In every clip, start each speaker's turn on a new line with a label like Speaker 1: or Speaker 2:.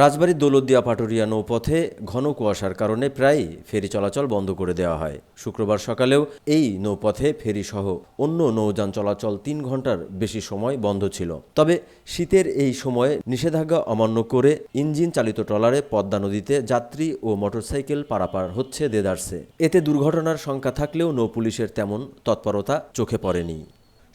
Speaker 1: রাজবাড়ির দৌলতদিয়া পাটুরিয়া নৌপথে ঘন কুয়াশার কারণে প্রায়ই ফেরি চলাচল বন্ধ করে দেওয়া হয়। শুক্রবার সকালেও এই নৌপথে ফেরি সহ অন্য নৌযান চলাচল তিন ঘণ্টার বেশি সময় বন্ধ ছিল। তবে শীতের এই সময়ে নিষেধাজ্ঞা অমান্য করে ইঞ্জিন চালিত ট্রলারে পদ্মা নদীতে যাত্রী ও মোটরসাইকেল পারাপার হচ্ছে দেদারসে। এতে দুর্ঘটনার সংখ্যা থাকলেও নৌ পুলিশের তেমন তৎপরতা চোখে পড়েনি।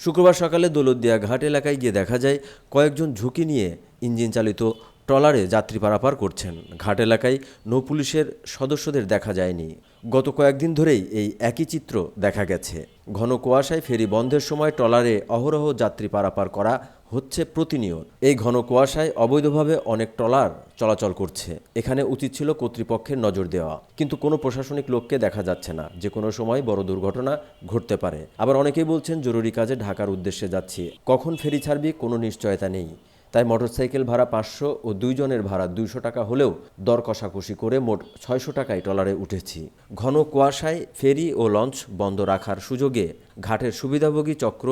Speaker 1: শুক্রবার সকালে দৌলতদিয়া ঘাট এলাকায় গিয়ে দেখা যায়, কয়েকজন ঝুঁকি নিয়ে ইঞ্জিন চালিত ট্রলারে যাত্রী পারাপার করছেন। ঘাট এলাকায় নৌ পুলিশের সদস্যদের দেখা যায়নি। গত কয়েকদিন ধরেই এই একই চিত্র দেখা গেছে। ঘন কুয়াশায় ফেরি বন্ধের সময় ট্রলারে অহরহ যাত্রী পারাপার করা হচ্ছে প্রতিনিয়ত। এই ঘন কুয়াশায় অবৈধভাবে অনেক ট্রলার চলাচল করছে। এখানে উচিত ছিল কর্তৃপক্ষের নজর দেওয়া। কিন্তু কোনো প্রশাসনিক লোককে দেখা যাচ্ছে না। যে কোনো সময় বড় দুর্ঘটনা ঘটতে পারে। আবার অনেকেই বলছেন, জরুরি কাজে ঢাকার উদ্দেশ্যে যাচ্ছি। কখন ফেরি ছাড়বি কোনো নিশ্চয়তা নেই। তাই মোটরসাইকেল ভাড়া পাঁচশো ও দুইজনের ভাড়া দুইশো টাকা হলেও দর কষাকষি করে মোট ছয়শো টাকায় ট্রলারে উঠেছি। ঘন কুয়াশায় ফেরি ও লঞ্চ বন্ধ রাখার সুযোগে ঘাটের সুবিধাভোগী চক্র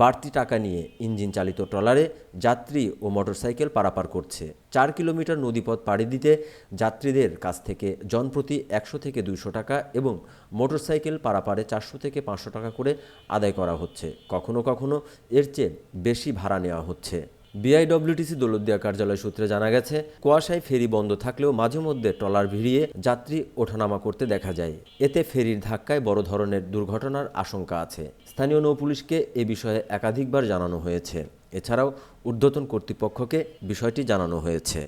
Speaker 1: বাড়তি টাকা নিয়ে ইঞ্জিন চালিত ট্রলারে যাত্রী ও মোটরসাইকেল পারাপার করছে। চার কিলোমিটার নদীপথ পাড়ি দিতে যাত্রীদের কাছ থেকে জনপ্রতি একশো থেকে দুইশো টাকা এবং মোটরসাইকেল পারাপারে চারশো থেকে পাঁচশো টাকা করে আদায় করা হচ্ছে। কখনো কখনো এর চেয়ে বেশি ভাড়া নেওয়া হচ্ছে। বিআইডব্লিউটিসি দৌলতদিয়া কার্যালয় সূত্রে জানা গেছে, কুয়াশায় ফেরি বন্ধ থাকলেও মাঝে মধ্যে ট্রলার ভিড়িয়ে যাত্রী ওঠানামা করতে দেখা যায়। এতে ফেরির ধাক্কায় বড় ধরনের দুর্ঘটনার আশঙ্কা আছে। স্থানীয় নৌ পুলিশকে এ বিষয়ে একাধিকবার জানানো হয়েছে। এছাড়াও ঊর্ধ্বতন কর্তৃপক্ষকে বিষয়টি জানানো হয়েছে।